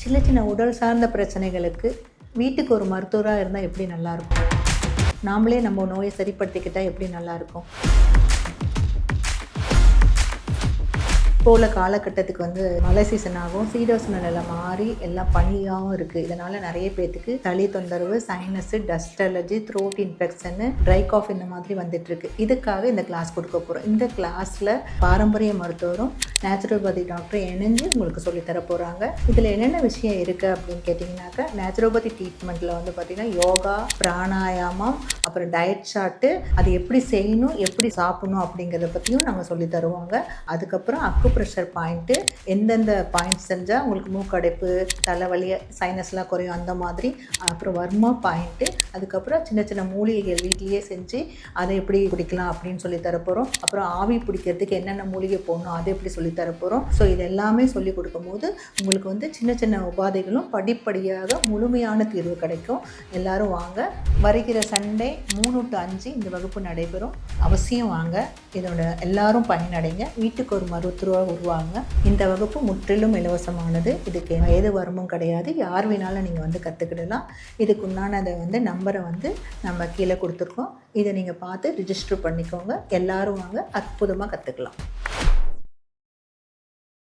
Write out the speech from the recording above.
சின்ன சின்ன உடல் சார்ந்த பிரச்சனைகளுக்கு வீட்டுக்கு ஒரு மருத்துவராக இருந்தால் எப்படி நல்லாயிருக்கும் நாமளே நம்ம நோயை சரிப்படுத்திக்கிட்டால் எப்படி நல்லாயிருக்கும் இப்போ உள்ள காலகட்டத்துக்கு வந்து மழை சீசன் ஆகும். சீதோசன நிலை மாறி எல்லாம் பனியாகவும் இருக்குது இதனால் நிறைய பேர்த்துக்கு தளி தொந்தரவு sinus dust allergy throat infection dry cough இந்த மாதிரி வந்துட்டு இருக்கு. இதுக்காக இந்த கிளாஸ் கொடுக்க போகிறோம் இந்த கிளாஸில் பாரம்பரிய மருத்துவரும் நேச்சுரோபதி டாக்டர் இணைஞ்சு உங்களுக்கு சொல்லித் தர போகிறாங்க இதில் என்னென்ன விஷயம் இருக்குது அப்படின்னு கேட்டிங்கனாக்கா நேச்சுரோபதி ட்ரீட்மெண்ட்டில் வந்து பார்த்திங்கன்னா யோகா பிராணாயாமம் அப்புறம் டயட் சார்ட்டு அது எப்படி செய்யணும் எப்படி சாப்பிடணும் அப்படிங்கிறத பற்றியும் நாங்கள் சொல்லி தருவாங்க. அதுக்கப்புறம் அக்கு ப்ரெஷர் பாயிண்ட்டு எந்தெந்த பாயிண்ட் செஞ்சால் உங்களுக்கு மூக்கடைப்பு தலைவலி சைனஸ்லாம் குறையும் அந்த மாதிரி. அப்புறம் வர்மா பாயிண்ட்டு அதுக்கப்புறம் சின்ன சின்ன மூலிகைகள் வீட்லேயே செஞ்சு அதை எப்படி குடிக்கலாம் அப்படின்னு சொல்லி தரப்போகிறோம் அப்புறம் ஆவி பிடிக்கிறதுக்கு என்னென்ன மூலிகை போடணும் அதை எப்படி சொல்லி தரப்போகிறோம் ஸோ இது எல்லாமே சொல்லி கொடுக்கும்போது உங்களுக்கு வந்து சின்ன சின்ன உபாதைகளும் படிப்படியாக முழுமையான தீர்வு கிடைக்கும். எல்லாரும் வாங்க. வருகிற சண்டே மூணு டு அஞ்சு இந்த வகுப்பு நடைபெறும். அவசியம் வாங்க. இதோட எல்லாரும் பயனடைங்க. வீட்டுக்கு ஒரு மருத்துவ உருவாங்க. இந்த வகுப்பு முற்றிலும் இலவசமானது. இதுக்கு வயது வரமும் கிடையாது. யார் வேணாலும் நீங்கள் வந்து கற்றுக்கிடலாம் இதுக்கு உண்டானதை வந்து நம்பரை வந்து நம்ம கீழே கொடுத்துருக்கோம். இதை நீங்கள் பார்த்து ரிஜிஸ்டர் பண்ணிக்கோங்க. எல்லாரும் வாங்க. அற்புதமாக கற்றுக்கலாம்